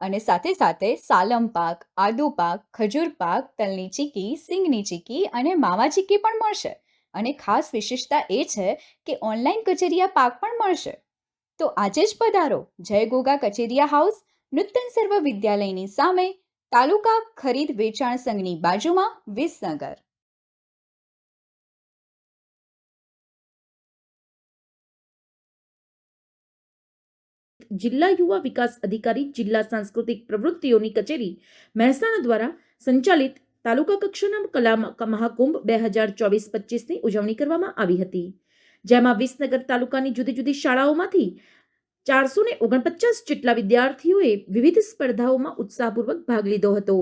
અને સાથે સાથે સાલમ પાક, આદુ પાક, ખજૂર પાક, તલની ચીકી, સિંગની ચીકી અને માવા ચીકી પણ મળશે. અને ખાસ વિશેષતા એ છે કે ઓનલાઈન કચેરિયા પાક પણ મળશે. તો આજે જ પધારો. જય ગોગા કચેરિયા હાઉસ, નૂતન સર્વ વિદ્યાલયની સામે, તાલુકા ખરીદ વેચાણ સંઘની બાજુમાં વિસનગર. જિલ્લા યુવા વિકાસ અધિકારી, જિલ્લા સાંસ્કૃતિક પ્રવૃત્તિઓની કચેરી મહેસાણા દ્વારા સંચાલિત તાલુકા કક્ષાના કલા મહાકુંભ બે હજાર ચોવીસ પચીસની ઉજવણી કરવામાં આવી હતી. જેમાં વિસનગર તાલુકાની જુદી જુદી શાળાઓમાંથી ચારસો ને ઓગણપચાસ જેટલા વિદ્યાર્થીઓએ વિવિધ સ્પર્ધાઓમાં ઉત્સાહપૂર્વક ભાગ લીધો હતો.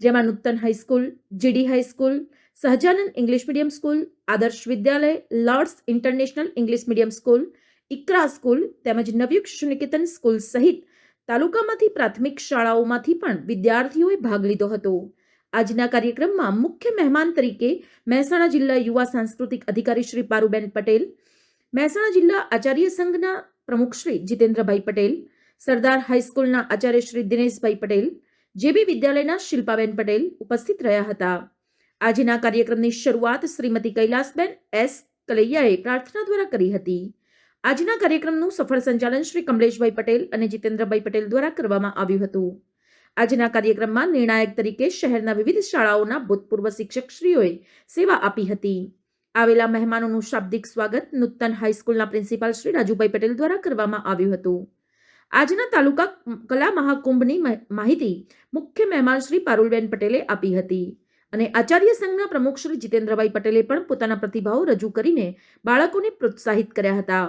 જેમાં Nutan high school, GD high school, Sahajanand English medium school, Adarsh Vidyalaya, Lords International English medium school Iqra school તેમજ નવયુગ નિકેતન સ્કૂલ સહિત તાલુકામાંથી પ્રાથમિક શાળાઓમાંથી પણ વિદ્યાર્થીઓએ ભાગ લીધો હતો. આજના કાર્યક્રમમાં મુખ્ય મહેમાન તરીકે મહેસાણા જિલ્લા યુવા સાંસ્કૃતિક અધિકારી શ્રી પારુબેન પટેલ, મહેસાણા જિલ્લા આચાર્ય સંઘના પ્રમુખ શ્રી જીતેન્દ્રભાઈ પટેલ, સરદાર હાઈસ્કૂલના આચાર્ય શ્રી દિનેશભાઈ પટેલ, જેબી વિદ્યાલયના શિલ્પાબેન પટેલ ઉપસ્થિત રહ્યા હતા. આજના કાર્યક્રમની શરૂઆત શ્રીમતી કૈલાસબેન એસ કલૈયાએ પ્રાર્થના દ્વારા કરી હતી. આજના કાર્યક્રમનું સફળ સંચાલન શ્રી કમલેશભાઈ પટેલ અને જીતેન્દ્રભાઈ પટેલ દ્વારા કરવામાં આવ્યું હતું. આજના કાર્યક્રમમાં નિર્ણાયક તરીકે શહેરના વિવિધ શાળાઓના ભૂતપૂર્વ શિક્ષકશ્રીઓએ સેવા આપી હતી. આવેલા મહેમાનોનું શાબ્દિક સ્વાગત નૂતન હાઈસ્કૂલના પ્રિન્સિપાલ શ્રી રાજુભાઈ પટેલ દ્વારા કરવામાં આવ્યું હતું. આજના તાલુકા કલા મહાકુંભની માહિતી મુખ્ય મહેમાન શ્રી પારુલબેન પટેલે આપી હતી અને આચાર્ય સંઘના પ્રમુખ શ્રી જીતેન્દ્રભાઈ પટેલે પણ પોતાના પ્રતિભાવો રજૂ કરીને બાળકોને પ્રોત્સાહિત કર્યા હતા.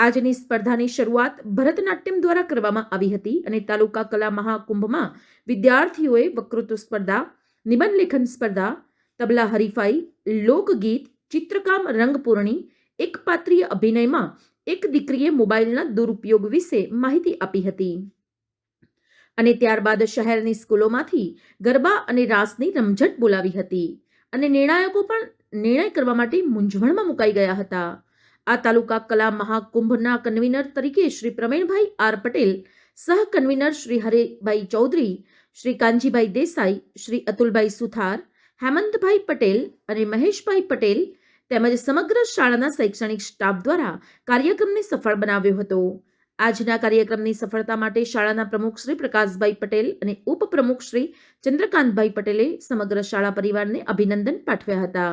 આજની સ્પર્ધાની શરૂઆત ભરતનાટ્યમ દ્વારા કરવામાં આવી હતી અને તાલુકા કલા મહાકુંભમાં વિદ્યાર્થીઓએ વકૃત્વ સ્પર્ધા નિબંધ લેખન સ્પર્ધા, તબલા હરીફાઈ, લોકગીત, ચિત્રકામ, રંગપૂર્ણી, એકપાત્રીય અભિનયમાં એક દીકરીએ મોબાઈલના દુરુપયોગ વિશે માહિતી આપી હતી. અને ત્યારબાદ શહેરની સ્કૂલોમાંથી ગરબા અને રાસની રમઝટ બોલાવી હતી અને નિર્ણાયકો પણ નિર્ણય કરવા માટે મૂંઝવણમાં મુકાઈ ગયા હતા. આ તાલુકા કલા મહાકુંભના કન્વીનર તરીકે શ્રી પ્રવીણભાઈ આર પટેલ, સહ કન્વીનર શ્રી હરેભાઈ ચૌધરી, શ્રી કાનજીભાઈ દેસાઈ, શ્રી અતુલભાઈ સુથાર, હેમંતભાઈ પટેલ અને મહેશભાઈ પટેલ તેમજ સમગ્ર શાળાના શૈક્ષણિક સ્ટાફ દ્વારા કાર્યક્રમને સફળ બનાવ્યો હતો. આજના કાર્યક્રમની સફળતા માટે શાળાના પ્રમુખ શ્રી પ્રકાશભાઈ પટેલ અને ઉપપ્રમુખ શ્રી ચંદ્રકાંતભાઈ પટેલે સમગ્ર શાળા પરિવારને અભિનંદન પાઠવ્યા હતા.